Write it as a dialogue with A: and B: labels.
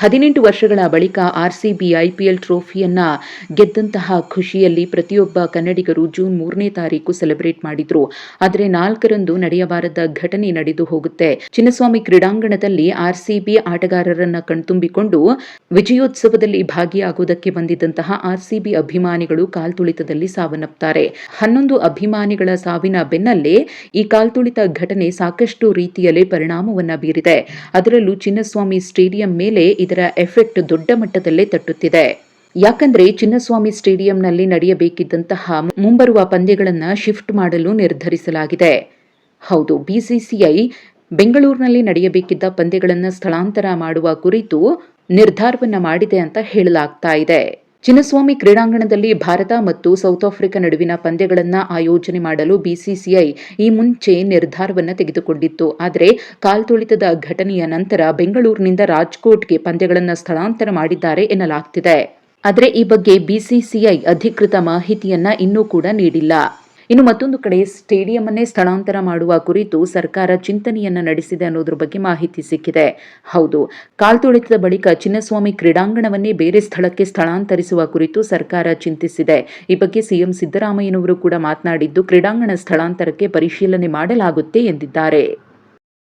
A: ಹದಿನೆಂಟು ವರ್ಷಗಳ ಬಳಿಕ ಆರ್ಸಿಬಿ ಐಪಿಎಲ್ ಟ್ರೋಫಿಯನ್ನ ಗೆದ್ದಂತಹ ಖುಷಿಯಲ್ಲಿ ಪ್ರತಿಯೊಬ್ಬ ಕನ್ನಡಿಗರು ಜೂನ್ ಮೂರನೇ ತಾರೀಕು ಸೆಲೆಬ್ರೇಟ್ ಮಾಡಿದ್ರು. ಆದರೆ ನಾಲ್ಕರಂದು ನಡೆಯಬಾರದ ಘಟನೆ ನಡೆದು ಹೋಗುತ್ತೆ. ಚಿನ್ನಸ್ವಾಮಿ ಕ್ರೀಡಾಂಗಣದಲ್ಲಿ ಆರ್ಸಿಬಿ ಆಟಗಾರರನ್ನ ಕಣ್ತುಂಬಿಕೊಂಡು ವಿಜಯೋತ್ಸವದಲ್ಲಿ ಭಾಗಿಯಾಗುವುದಕ್ಕೆ ಬಂದಿದ್ದಂತಹ ಆರ್ಸಿಬಿ ಅಭಿಮಾನಿಗಳು ಕಾಲ್ತುಳಿತದಲ್ಲಿ ಸಾವನ್ನಪ್ತಾರೆ. ಹನ್ನೊಂದು ಅಭಿಮಾನಿಗಳ ಸಾವಿನ ಬೆನ್ನಲ್ಲೇ ಈ ಕಾಲ್ತುಳಿತ ಘಟನೆ ಸಾಕಷ್ಟು ರೀತಿಯಲ್ಲಿ ಪರಿಣಾಮವನ್ನ ಬೀರಿದೆ. ಅದರಲ್ಲೂ ಚಿನ್ನಸ್ವಾಮಿ ಸ್ಟೇಡಿಯಂ ಮೇಲೆ ಇದರ ಎಫೆಕ್ಟ್ ದೊಡ್ಡ ಮಟ್ಟದಲ್ಲೇ ತಟ್ಟುತ್ತಿದೆ. ಯಾಕಂದ್ರೆ ಚಿನ್ನಸ್ವಾಮಿ ಸ್ಟೇಡಿಯಂನಲ್ಲಿ ನಡೆಯಬೇಕಿದ್ದಂತಹ ಮುಂಬರುವ ಪಂದ್ಯಗಳನ್ನ ಶಿಫ್ಟ್ ಮಾಡಲು ನಿರ್ಧರಿಸಲಾಗಿದೆ. ಹೌದು, ಬಿಸಿಸಿಐ ಬೆಂಗಳೂರಿನಲ್ಲಿ ನಡೆಯಬೇಕಿದ್ದ ಪಂದ್ಯಗಳನ್ನು ಸ್ಥಳಾಂತರ ಮಾಡುವ ಕುರಿತು ನಿರ್ಧಾರವನ್ನ ಮಾಡಿದೆ ಅಂತ ಹೇಳಲಾಗ್ತಾ ಇದೆ. ಚಿನ್ನಸ್ವಾಮಿ ಕ್ರೀಡಾಂಗಣದಲ್ಲಿ ಭಾರತ ಮತ್ತು ಸೌತ್ ಆಫ್ರಿಕಾ ನಡುವಿನ ಪಂದ್ಯಗಳನ್ನು ಆಯೋಜನೆ ಮಾಡಲು ಬಿಸಿಸಿಐ ಈ ಮುಂಚೆ ನಿರ್ಧಾರವನ್ನು ತೆಗೆದುಕೊಂಡಿತ್ತು. ಆದರೆ ಕಾಲ್ತುಳಿತದ ಘಟನೆಯ ನಂತರ ಬೆಂಗಳೂರಿನಿಂದ ರಾಜ್ಕೋಟ್ಗೆ ಪಂದ್ಯಗಳನ್ನು ಸ್ಥಳಾಂತರ ಮಾಡಿದ್ದಾರೆ ಎನ್ನಲಾಗ್ತಿದೆ. ಆದರೆ ಈ ಬಗ್ಗೆ ಬಿಸಿಸಿಐ ಅಧಿಕೃತ ಮಾಹಿತಿಯನ್ನ ಇನ್ನೂ ಕೂಡ ನೀಡಿಲ್ಲ. ಇನ್ನು ಮತ್ತೊಂದು ಕಡೆ ಸ್ಟೇಡಿಯಂ ಸ್ಥಳಾಂತರ ಮಾಡುವ ಕುರಿತು ಸರ್ಕಾರ ಚಿಂತನೆಯನ್ನ ನಡೆಸಿದೆ ಅನ್ನೋದ್ರ ಬಗ್ಗೆ ಮಾಹಿತಿ ಸಿಕ್ಕಿದೆ. ಹೌದು ಕಾಲ್ತುಳಿತದ ಬಳಿಕ ಚಿನ್ನಸ್ವಾಮಿ ಕ್ರೀಡಾಂಗಣವನ್ನೇ ಬೇರೆ ಸ್ಥಳಕ್ಕೆ ಸ್ಥಳಾಂತರಿಸುವ ಕುರಿತು ಸರ್ಕಾರ ಚಿಂತಿಸಿದೆ. ಈ ಬಗ್ಗೆ ಸಿಎಂ ಸಿದ್ದರಾಮಯ್ಯನವರು ಕೂಡ ಮಾತನಾಡಿದ್ದು, ಕ್ರೀಡಾಂಗಣ ಸ್ಥಳಾಂತರಕ್ಕೆ ಪರಿಶೀಲನೆ ಮಾಡಲಾಗುತ್ತೆ ಎಂದಿದ್ದಾರೆ.